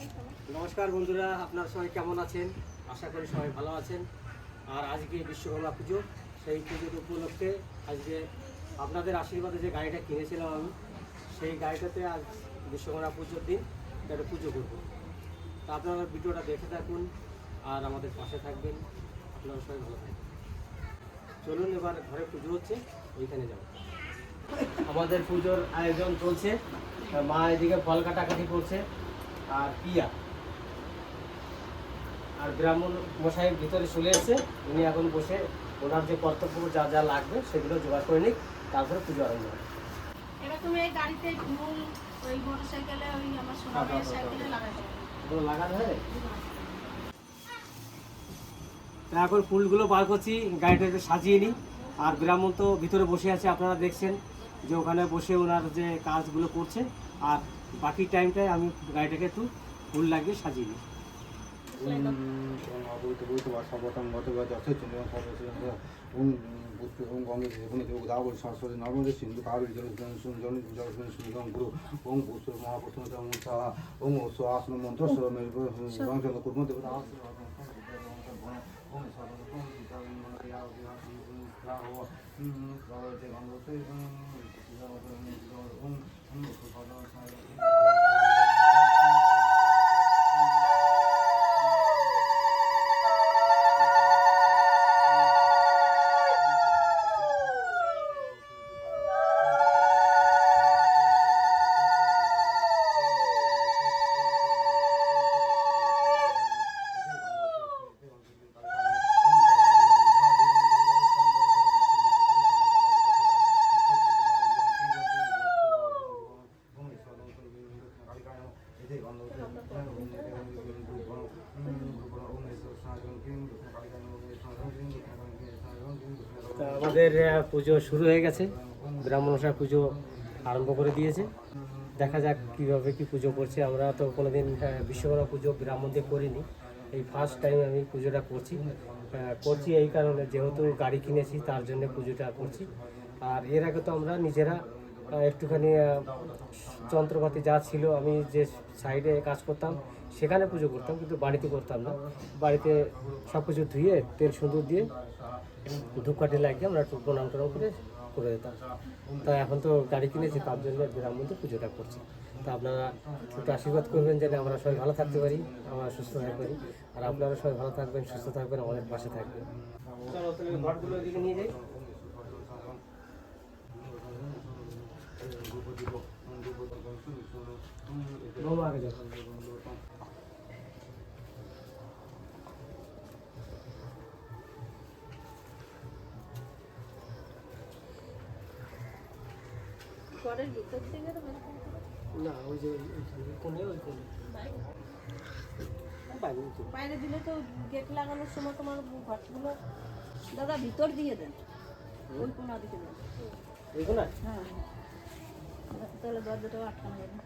নমস্কার বন্ধুরা, আপনারা সবাই কেমন আছেন? আশা করি সবাই ভালো আছেন। আর আজকে বিশ্বকর্মা পুজো, সেই পুজোর উপলক্ষে আজকে আপনাদের আশীর্বাদে যে গাড়িটা কিনেছিলাম আমি, সেই গাড়িটাতে আজ বিশ্বকর্মা পুজোর দিন একটা পুজো করব। তা আপনারা ভিডিওটা দেখে থাকুন আর আমাদের পাশে থাকবেন। আপনারা সবাই ভালো থাকবেন। চলুন এবার ঘরে পুজো হচ্ছে, ওইখানে যাব। আমাদের পুজোর আয়োজন চলছে। মা এদিকে ফল কাটাকাটি করছে। আর পিয়া। আর ব্রাহ্মণ মশাই ভিতরে চলে এসেছে উনি এখন বসে ওনার যে কর্তব্য যা যা লাগবে সেগুলো জোগাড় করে নিক তারপরে পুজো আরম্ভ হবে। এবার এই গাড়িতে মূল ওই মোটর ওই আমার সোনা সাইকেলে লাগাতে। এগুলো এখন ফুলগুলো বার করছি গাড়িটাকে সাজিয়ে নিই। আর ব্রাহ্মণ তো ভিতরে বসে আছে আপনারা দেখছেন যে ওখানে বসে ওনার যে কাজগুলো করছে। আর বাকি টাইমটায় আমি গাড়িটাকে একটু ফুল লাগিয়ে সাজিয়ে নিই নর্মদে সিন্ধু কাবেরী জল জল জল সুন্দর গুরু ওম ভূত মহাপুত্র ওম আসন মন্ত্র চন্দ্র কুর্ম দেবতা তা আমাদের পুজো শুরু হয়ে গেছে। ব্রাহ্মণ মশাই পুজো আরম্ভ করে দিয়েছে। দেখা যাক কীভাবে কি পুজো করছে। আমরা তো কোনোদিন বিশ্বকর্মা পুজো ব্রাহ্মণদের করিনি। এই ফার্স্ট টাইম আমি পুজোটা করছি। করছি এই কারণে যেহেতু গাড়ি কিনেছি, তার জন্য পুজোটা করছি। আর এর আগে তো আমরা নিজেরা একটুখানি যন্ত্রপাতি যা ছিল, আমি যে সাইডে কাজ করতাম, সেখানে পুজো করতাম, কিন্তু বাড়িতে করতাম না। বাড়িতে সব কিছু ধুয়ে, তেল সুন্দর দিয়ে ধূপকাঠি লাগিয়ে আমরা একটু প্রণাম টনাম করে করে দিতাম। তা এখন তো গাড়ি কিনেছি, তার জন্য ব্রাহ্মণদের পুজোটা করছি। তা আপনারা একটু আশীর্বাদ করবেন যেন আমরা সবাই ভালো থাকতে পারি, আমরা সুস্থ থাকতে পারি আর আপনারা সবাই ভালো থাকবেন, সুস্থ থাকবেন, আমাদের পাশে থাকবেন। নিয়ে যাই। আগে ঘরের ভিতর তো। না ওই যে ওই কোনে বাইরে? বাইরে দিলে তো গেট লাগানোর সময় তোমার ঘরগুলো দাদা ভিতর দিয়ে দেন। ওই কোনা দিকে দেন। এই কোনা হ্যাঁ। তাহলে দরজাটাও আটকানো যাবে।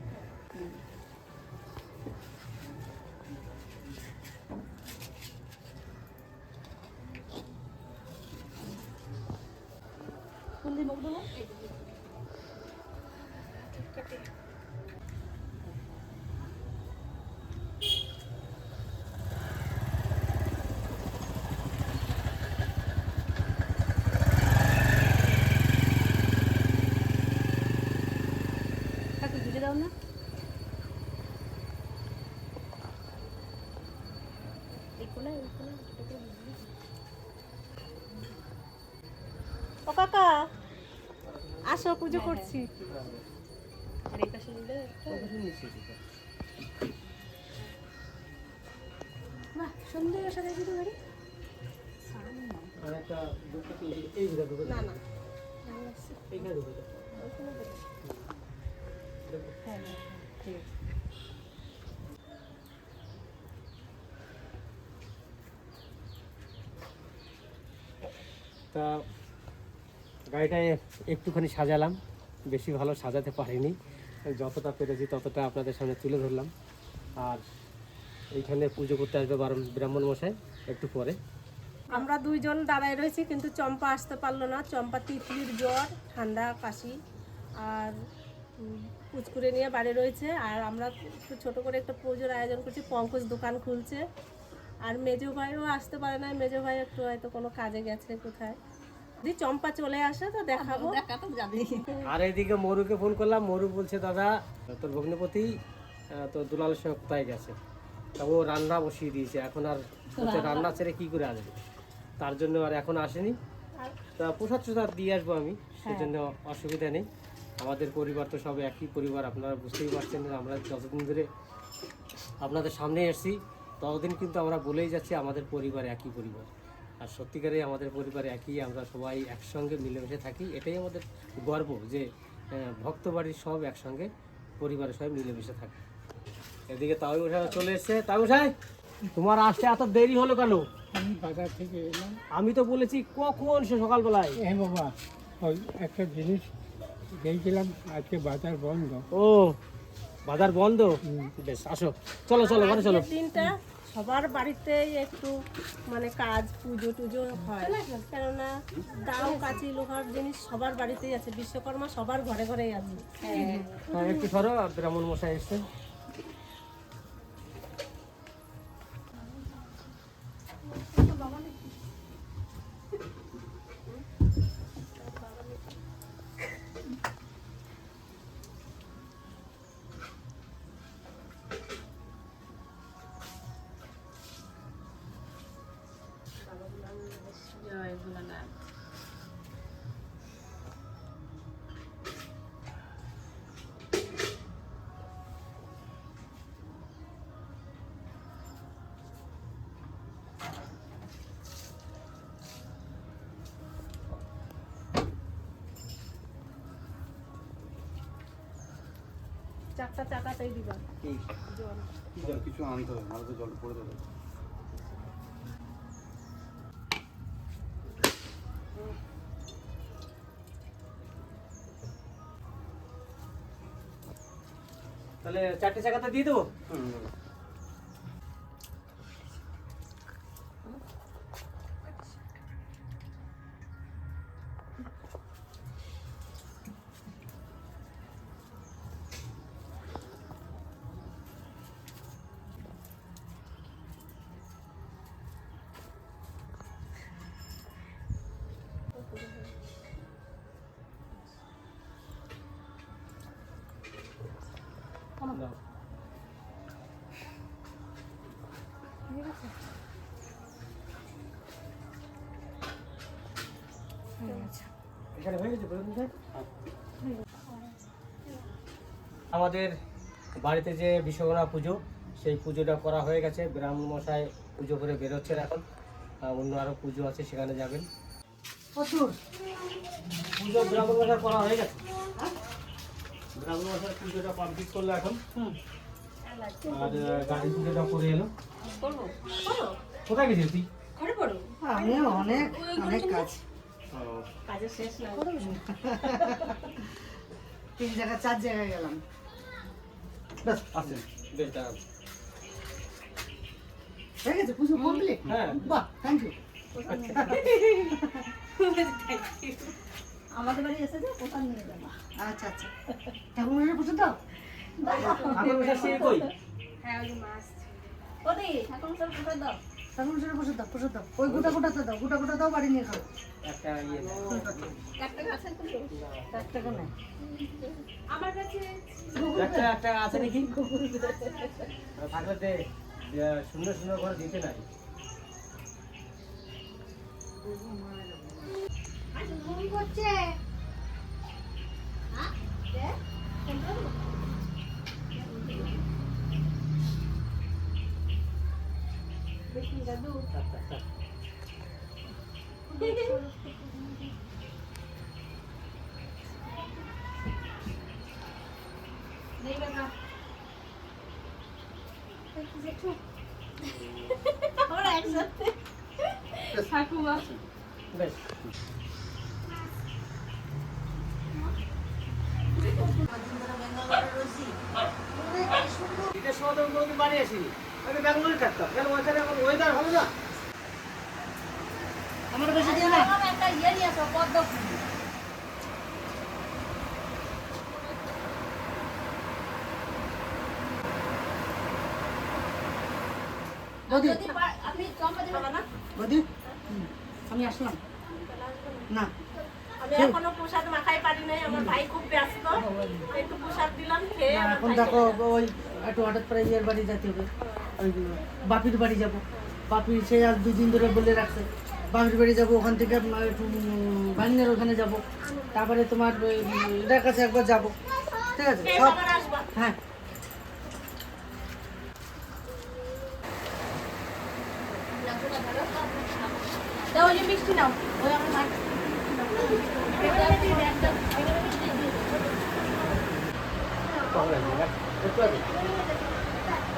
ঘুরে দাও না। ও কাকা আসো পুজো করছি আর এই পাশে নিলে একটা বাহ সুন্দর সাথে দিতে পারি আর একটা দুটো এই ঘুরে ঢুকে না না। এইখানে। হ্যাঁ হ্যাঁ ঠিক আছে। তা গাড়িটায় একটুখানি সাজালাম বেশি ভালো সাজাতে পারিনি। যতটা পেরেছি ততটা আপনাদের সামনে তুলে ধরলাম। আর এইখানে পুজো করতে আসবে বারণ- ব্রাহ্মণ মশাই, একটু পরে। আমরা দুইজন দাঁড়ায় রয়েছি, কিন্তু চম্পা আসতে পারল না। চম্পা তিতলির জ্বর, ঠান্ডা, কাশি আর পুচকুরে নিয়ে বাড়ি রয়েছে। আর আমরা একটু ছোট করে একটা পুজোর আয়োজন করছি, পঙ্কজ দোকান খুলছে। আর মেজো ভাইও আসতে পারে না মেজো ভাই একটু হয়তো কোনো কাজে গেছে কোথায়। চম্পা চলে আসে তো দেখাবো। দেখা যাবে আর এদিকে মরুকে ফোন করলাম মরু বলছে দাদা তোর ভগ্নিপতি তোর দুলালের সঙ্গে কোথায় গেছে? তা ও রান্না বসিয়ে দিয়েছে এখন আর রান্না? ছেড়ে কি করে আসবে? তার জন্য আর এখন আসেনি। তা প্রসাদ প্রসাদ দিয়ে আসব আমি সেজন্য অসুবিধা নেই। আমাদের পরিবার তো সব একই পরিবার আপনারা বুঝতেই পারছেন আমরা যতদিন ধরে আপনাদের সামনে এসেছি ততদিন কিন্তু আমরা বলেই যাচ্ছি আমাদের পরিবার একই পরিবার। আর সত্যিকারে আমাদের পরিবার একই আমরা সবাই একসঙ্গে মিলেমিশে থাকি এটাই আমাদের গর্ব যে ভক্ত বাড়ির সব একসঙ্গে পরিবারের সবাই মিলেমিশে থাকে। এদিকে তাও সাহেব চলে এসছে। তাও সাহেব তোমার আসতে এত দেরি হলো কেন? আমি বাজার থেকে এলাম। আমি তো বলেছি কখন সে সকালবেলায়? হ্যাঁ বাবা ওই একটা জিনিস দেখছিলাম আজকে বাজার বন্ধ। ও বাজার বন্ধ? বেশ আসো। চলো চলো ঘরে চলো। দিনটা সবার বাড়িতেই একটু মানে কাজ, পুজো টুজো হয়। কেননা দাও, কাঁচি, লোহার জিনিস সবার বাড়িতেই আছে। বিশ্বকর্মা সবার ঘরে ঘরেই আছে। হ্যাঁ সরো ব্রাহ্মণ মশাই এসছে চারটা চাকাতেই দিবা। জল। জল? কিছু আনতে হবে নাহলে তো জল পড়ে যাবে। তাহলে চারটে চাকাতে দিয়ে দেবো? দাও। আমাদের বাড়িতে যে বিশ্বকর্মা পুজো সেই পুজোটা করা হয়ে গেছে। ব্রাহ্মণ মশাই পুজো করে বেরোচ্ছেন এখন। অন্য আরও পুজো আছে সেখানে যাবেন। পুজো ব্রাহ্মণ মশাই করা হয়ে গেছে। ব্রাহ্মণ মশাই পুজোটা কমপ্লিট করল এখন। আর গাড়ি পুজোটা করে এলো। কোথায় গেছিস তুই? আমি অনেক অনেক কাজ। কাজের শেষ না। তিন জায়গা চার জায়গায় গেলাম। ব্যাস আসেন বেশ দাঁড়ান হয়ে গেছে? পুজো কমপ্লিট হ্যাঁ। বাহ থ্যাংক ইউ আমাদের বাড়ি এসে যাও কোথাও নিয়ে যাব? আচ্ছা আচ্ছা। ঠাকুর পুজো দাও ওদি ঠাকুর মশাই পুজো দাও। ঠাকুর মশাই পুজো দাও পুজো দাও। ওই গোটা দাও গোটা গোটা দাও বাড়ি নিয়ে খাও। একটা ইয়ে। একটা কোনে একটা একটা আছে নাকি থাকলে দে আহ, শূন্য শূন্য করে দিতে নাই আমরা একসাথে ঠাকুমা বেশ বাড়ি আসিনি? আমি ব্যাঙ্গালোরে থাকতাম। কেন? ওইখানে এখন ওয়েদার ভালো না? আমার ভাই খুব ব্যস্ত। একটু প্রসাদ দিলাম আসো এখন দেখো ওই একটু হঠাৎ করে বিয়ের বাড়ি যেতে হবে। বাপির বাড়ি যাব। বাপি সে আজ দুদিন ধরে বলে রাখছে বাপির বাড়ি যাব ওখান থেকে একটু বাংলার ওখানে যাব। তারপরে তোমার এটার কাছে একবার যাব। ঠিক আছে? সব হ্যাঁ। মিষ্টি নাও। ওই আমার মা এ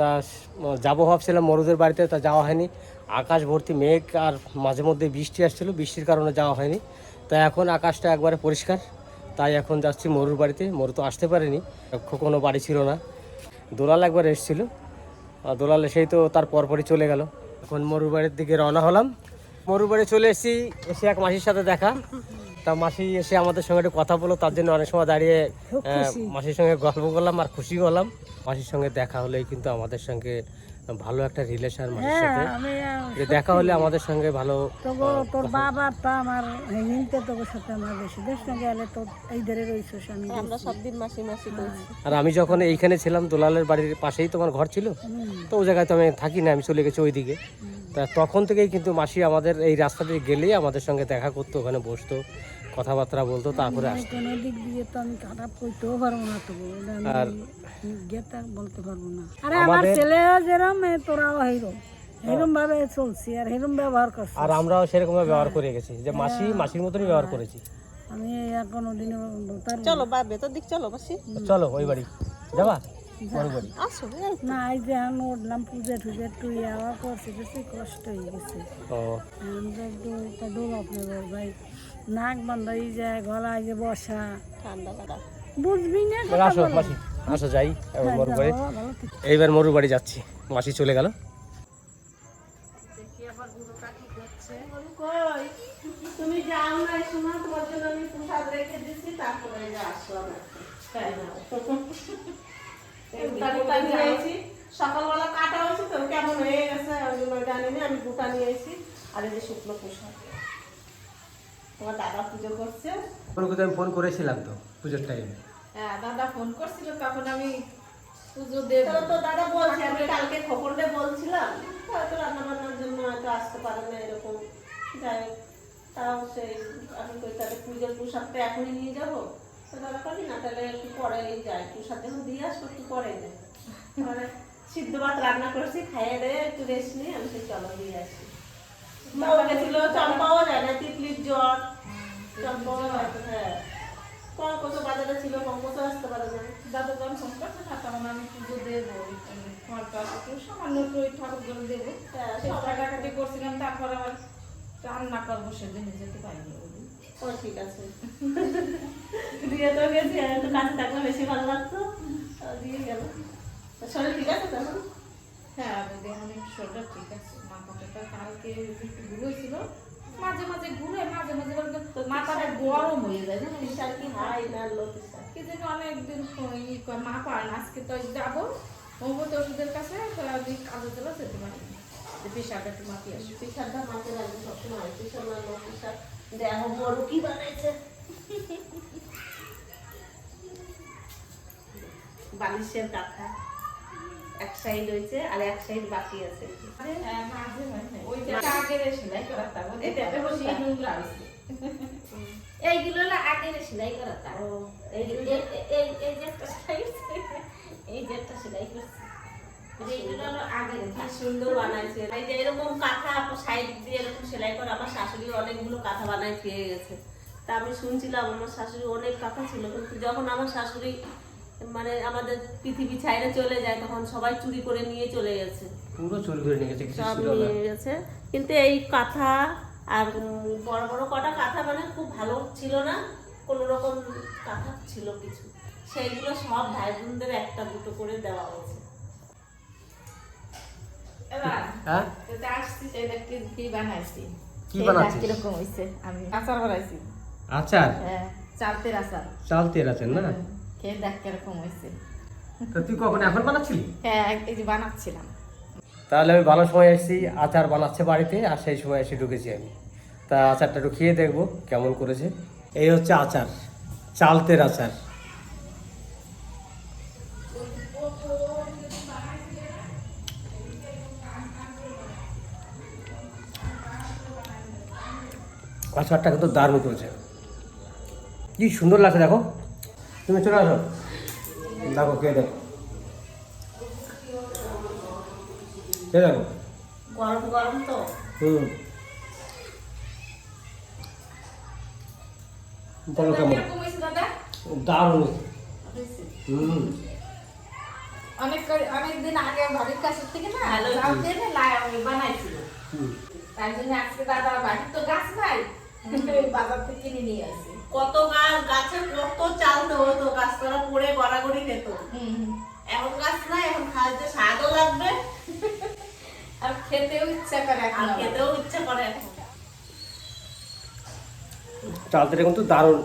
তা যাব ভাবছিলাম মরুদের বাড়িতে, তা যাওয়া হয়নি। আকাশ ভর্তি মেঘ আর মাঝে মধ্যে বৃষ্টি আসছিল, বৃষ্টির কারণে যাওয়া হয়নি। তাই এখন আকাশটা একবারে পরিষ্কার, তাই এখন যাচ্ছি মরুর বাড়িতে। মরু তো আসতে পারেনি কোনো বাড়ি ছিল না। দোলাল একবার এসেছিল। আর দোলাল সেই তো তার পরপরই চলে গেল। এখন মরুর বাড়ির দিকে রওনা হলাম। মরুর বাড়ি চলে এসেছি, এসে এক মাসির সাথে দেখা। তা মাসি এসে আমাদের সঙ্গে একটু কথা বলো তার জন্য অনেক সময় দাঁড়িয়ে মাসির সঙ্গে গল্প করলাম আর খুশি হলাম। মাসির সঙ্গে দেখা হলেই কিন্তু আমাদের সঙ্গে ভালো একটা রিলেশন মাসির সাথে। যে দেখা হলে আমাদের সঙ্গে ভালো তোর বাবা তো আমার হিংতে তোর সাথে আমার বেশি। দেশ না গেলে তো এই ধরে রয়েছিস আমি আমরা সব দিন মাসি মাসি করছি। আর আমি যখন এইখানে ছিলাম দোলালের বাড়ির পাশেই তোমার ঘর ছিল তো ওই জায়গায় তো আমি থাকি না আমি চলে গেছি ওইদিকে। তা তখন থেকেই কিন্তু মাসি আমাদের এই রাস্তা দিয়ে গেলেই আমাদের সঙ্গে দেখা করতো ওখানে বসতো কথাবার্তা বলতো তারপরে আসতো। দিক দিয়ে তো আমি খারাপ করতেও পারব না তো আর গেতা বলতে পারব না। আরে আমার ছেলেও যেরম এ তোরাও হেরম। এরম ভাবে চলছি আর ব্যবহার করছি আর আমরাও সেরকম ব্যবহার করে গেছি যে মাসি মাসির মতনই ব্যবহার করেছি। আমি আর কোনোদিনও চলো বা ভেতর দিক চলো মাসি। চলো ওই বাড়ি। যাবা? না এই যে আমি উঠলাম পুজো টুজে তুই আওয়া করছি বেশি কষ্ট হয়ে গেছে। আমরা একটু ভাই। নাক বন্ধ হয়ে যায় গলায় যে বসা। ঠান্ডা লাগা। বুঝবি না আসো মাসি। আসো যাই এবার মরুর বাড়ি বাবা, ভালো থেকে। এইবার মরুর বাড়ি যাচ্ছি। মাসি চলে গেল। তুমি যাও না তোমার জন্য আমি প্রসাদ রেখে দিচ্ছি তারপরে যে আসো আমার তাই না গুটা গুটা নিয়ে এসেছি সকালবেলা কাটা হয়েছে তো কেমন হয়ে গেছে ওই জন্য জানি না আমি গুটা নিয়ে এসেছি আর এই যে শুকনো প্রসাদ। তোমার দাদা পুজো করছে। আমি ফোন করেছিলাম তো পুজোর টাইমে হ্যাঁ দাদা ফোন করছিল তখন আমি পুজো দেব। তো তো দাদা বলছে আমি কালকে খবরটা বলছিলাম। হয়তো রান্না বান্নার জন্য হয়তো আসতে পারে না এরকম। যাই তাও সেই আমি কই তাহলে পুজোর প্রসাদটা এখনই নিয়ে যাব। তো দাদা পারি না? তাহলে একটু পরে যাই। প্রসাদ যখন দিয়ে আসব একটু পরে যাই। মানে সিদ্ধ ভাত রান্না করছি খাইয়ে দেয় একটু রেস্ট নিয়ে আমি সেই চলো দিয়ে আসি। বাবা গেছিল চম্পাও যায় না তিতলির জ্বর। চম্পাও হ্যাঁ। পঙ্কজ বাজারে ছিল পঙ্কজও আসতে পারে না। দাদা যখন করছে না আমি পুজো দেবো একটু সামান্য একটু ওই ঠাকুর করে দেবো। হ্যাঁ, কাটাকাটি করছিলাম তারপর আবার রান্না করব সেদিন যেতে পারিনি ও ঠিক আছে। দিয়ে তো গেছি একটু কাছে থাকলে বেশি ভালো লাগতো। দিয়ে গেল। শরীর ঠিক আছে তখন? হ্যাঁ দিদি অনেক শরীরটা ঠিক আছে। মাথাটা কালকে একটু ঘুরেছিল মাঝে মাঝে ঘুরে মাঝে মাঝে মাথাটা গরম হয়ে যায় জানো প্রেশার কি হাই না লো কি যেন অনেকদিন ই মা পারে না আজকে তো যাব। হোমিওপ্যাথি ওষুধের কাছে তো আমি কাজে চলে যেতে পারি পেশাটা একটু মাতি আসবে প্রেশারটা মাঝে লাগবে সবসময়। প্রেশার না লো প্রেশার দেখো বড় কি বানাইছে? বালিশের কাঁথা। এক সাইড হয়েছে আর এক সাইড বাকি আছে। এইগুলো হলো আগের সেলাই করা তার এই যে একটা সেলাই এই যে একটা সেলাই করছে। এইগুলো হলো আগের। কি সুন্দর বানাইছে। এই যে এরকম কাঁথা সাইড দিয়ে এরকম সেলাই করে আমার শাশুড়ি অনেকগুলো কাঁথা বানাই পেয়ে গেছে। তা আমি শুনছিলাম আমার শাশুড়ি অনেক কাঁথা ছিল কিন্তু যখন আমার শাশুড়ি মানে আমাদের পৃথিবী ছাইড়ে চলে যায় তখন সবাই চুরি করে নিয়ে চলে গেছে। পুরো চুরি করে নিয়ে গেছে সব নিয়ে গেছে। কিন্তু এই কাঁথা আর বড় বড় কটা কাঁথা মানে খুব ভালো ছিল না কোনো রকম কাঁথা ছিল কিছু। সেইগুলো সব ভাই বোনদের একটা দুটো করে দেওয়া হয়েছে। এবার হ্যাঁ? কি বানাইছি? কি বানাচ্ছিস? কীরকম হইছে? আমি আচার বানাইছি। আচার? হ্যাঁ চালতের আচার। চালতে আছেন না? খেয়ে দেখ কীরকম হইছে। তো তুই কখন এখন বানাচ্ছিলি? হ্যাঁ এই যে বানাচ্ছিলাম। তাহলে আমি ভালো সময় এসেছি আচার বানাচ্ছে বাড়িতে আর সেই সময় এসে ঢুকেছি আমি। তা আচারটা একটু খেয়ে দেখব কেমন করেছে। এই হচ্ছে আচার চালতের আচার। আচারটা কিন্তু দারুণ করেছে। কি সুন্দর লাগছে দেখো। তুমি চলে আসো। দেখো কে দেখো। কে দেখো। গরম গরম তো। হুম। বলো কেমন? দারুণ। হুম। অনেক অনেক দিন আগে বাড়ির কাছে থেকে না চাল দিয়ে ওই বানাইছিল। তার জন্য আজকে দাদা বাড়ির তো গাছ নাই বাজার থেকে কিনে নিয়ে আসি। কত গাছ গাছের কত চাল তো হতো গাছতলা পড়ে গড়াগড়ি খেত। এখন গাছ নাই এখন খাইতে স্বাদও লাগবে। আর খেতেও ইচ্ছা করে এখন আর খেতেও ইচ্ছে করে এখন। চালতেটা কিন্তু দারুণ।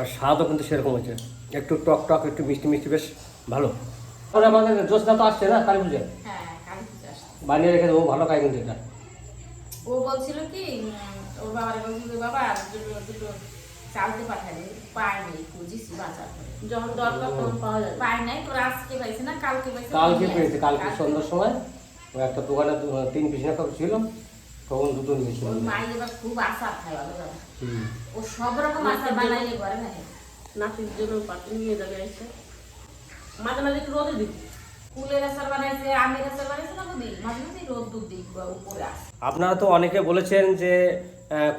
আর স্বাদও কিন্তু সেরকম হয়েছে। একটু টক টক একটু মিষ্টি মিষ্টি বেশ ভালো। পরে আমাদের জ্যোৎস্না তো আসছে না কালী পুজো হ্যাঁ কালী বানিয়ে রেখে দেবো ভালো খাই কিন্তু এটা। ও বলছিল কি ওর বাবার বলছিল বাবা দুটো দুটো চালতে পাঠালে পায় নাই খুঁজিছি বাজার যখন দরকার তখন পাওয়া যাবে। পায় নাই তোর আজকে পাইছে না কালকে পাইছে কালকে পেয়েছে কালকে সন্ধ্যার সময়। ওই একটা দোকানে তিন পিস না ছিল? তখন দুটো নিয়েছিল মাই এবার খুব আচার খায় ভালো ও সব রকম আচার বানাইলে ঘরে না নাতির জন্য পাটি নিয়ে যাবে এসে মাঝে মাঝে একটু রোদে দিই আপনারা তো অনেকে বলেছেন যে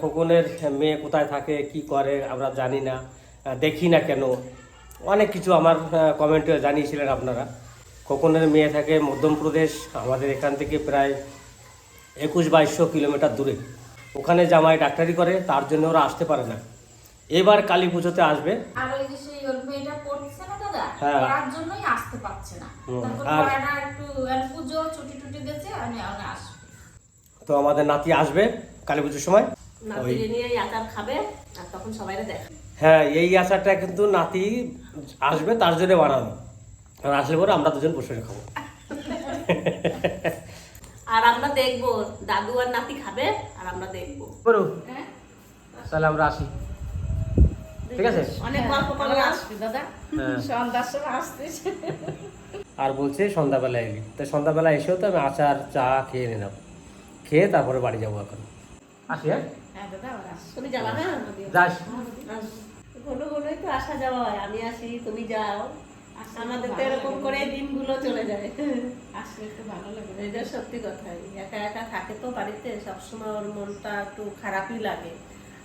খোকনের মেয়ে কোথায় থাকে কি করে আমরা জানি না। দেখি না কেন। অনেক কিছু আমার কমেন্টে জানিয়েছিলেন আপনারা। খোকনের মেয়ে থাকে মধ্যপ্রদেশ আমাদের এখান থেকে প্রায় একুশ বাইশশো কিলোমিটার দূরে। ওখানে জামাই ডাক্তারি করে তার জন্য ওরা আসতে পারে না। এবার কালী পুজোতে আসবে। আর ওই যে সেই ওর মেয়েটা পড়ছে না দাদা? হ্যাঁ। পড়ার জন্যই আসতে পারছে না। হুম, আর- একটু পুজো ছুটি টুটি দিয়েছে আমি আমি তো আমাদের নাতি আসবে। কালী পুজোর সময়? নাতির নিয়ে এই আচার খাবে আর তখন সবাই দেখ। হ্যাঁ এই আচারটা কিন্তু নাতি আসবে তার জন্য বানানো আর আসলে পরে আমরা দুজন বসে খাব। আর আমরা দেখব দাদু আর নাতি খাবে আর আমরা দেখব। হ্যাঁ? তাহলে আমরা আসি। ঠিক আছে? অনেক গল্প করবে আসবি দাদা। হ্যাঁ। সন্ধ্যার সময় আসতেছে আর বলছে সন্ধ্যাবেলা এলি। তো সন্ধ্যাবেলা এসেও তো আমি আচার চা খেয়ে নিলাম। খেয়ে তারপরে বাড়ি যাব এখন। আসি হ্যাঁ? হ্যাঁ তুমি যাবা হ্যাঁ। যাস। ঘন ঘনই তো আসা যাওয়া হয় আমি আসি তুমি যাও। আমাদের তো এরকম করে দিনগুলো চলে যায়। আসলে একটু ভালো লাগে। এটা সত্যি কথাই একা একা থাকে তো বাড়িতে সবসময় ওর মনটা একটু খারাপই লাগে।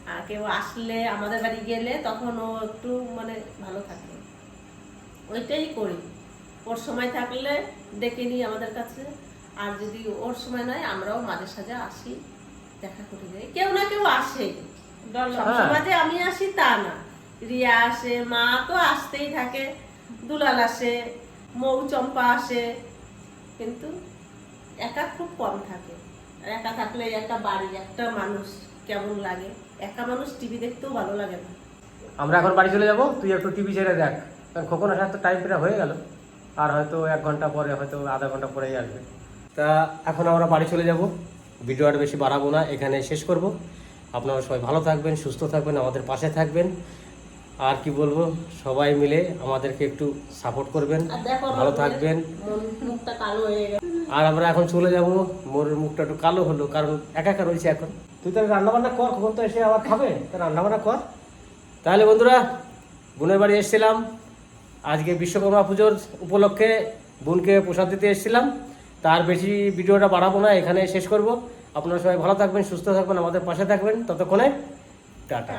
আর কেউ আসলে আমাদের বাড়ি গেলে তখন ও একটু মানে ভালো থাকে। ওইটাই করি। ওর সময় থাকলে ডেকে নিই আমাদের কাছে। আর যদি ওর সময় নয় আমরাও মাঝে সাঝে আসি। দেখা করে যাই কেউ না কেউ আসে। সবসময় যে আমি আসি তা না। রিয়া আসে মা তো আসতেই থাকে। দুলাল আসে মৌ চম্পা আসে। কিন্তু একা খুব কম থাকে। আর একা থাকলে একটা বাড়ি একটা মানুষ কেমন লাগে? একা মানুষ টিভি দেখতেও ভালো লাগে না। আমরা এখন বাড়ি চলে যাব তুই একটু টিভি ছেড়ে দেখ। কারণ খোকন আসার তো টাইম প্রায় হয়ে গেল। আর হয়তো এক ঘণ্টা পরে হয়তো আধা ঘণ্টা পরেই আসবে। তা এখন আমরা বাড়ি চলে যাব। ভিডিও আর বেশি বাড়াবো না এখানে শেষ করব। আপনারা সবাই ভালো থাকবেন সুস্থ থাকবেন আমাদের পাশে থাকবেন। আর কি বলব সবাই মিলে আমাদেরকে একটু সাপোর্ট করবেন আর দেখো আমার ভালো থাকবেন। মুখটা কালো গেছে। আর আমরা এখন চলে যাব মোর মুখটা একটু কালো হলো কারণ একা একা রয়েছে এখন। তুই তাহলে রান্নাবান্না কর কখন তো এসে আবার খাবে তা রান্নাবান্না কর। তাহলে বন্ধুরা বোনের বাড়ি এসেছিলাম। আজকে বিশ্বকর্মা পুজোর উপলক্ষে বোনকে প্রসাদ দিতে এসেছিলাম। তার বেশি ভিডিওটা বাড়াবো না এখানে শেষ করব। আপনারা সবাই ভালো থাকবেন, সুস্থ থাকবেন, আমাদের পাশে থাকবেন। ততক্ষণে টাটা।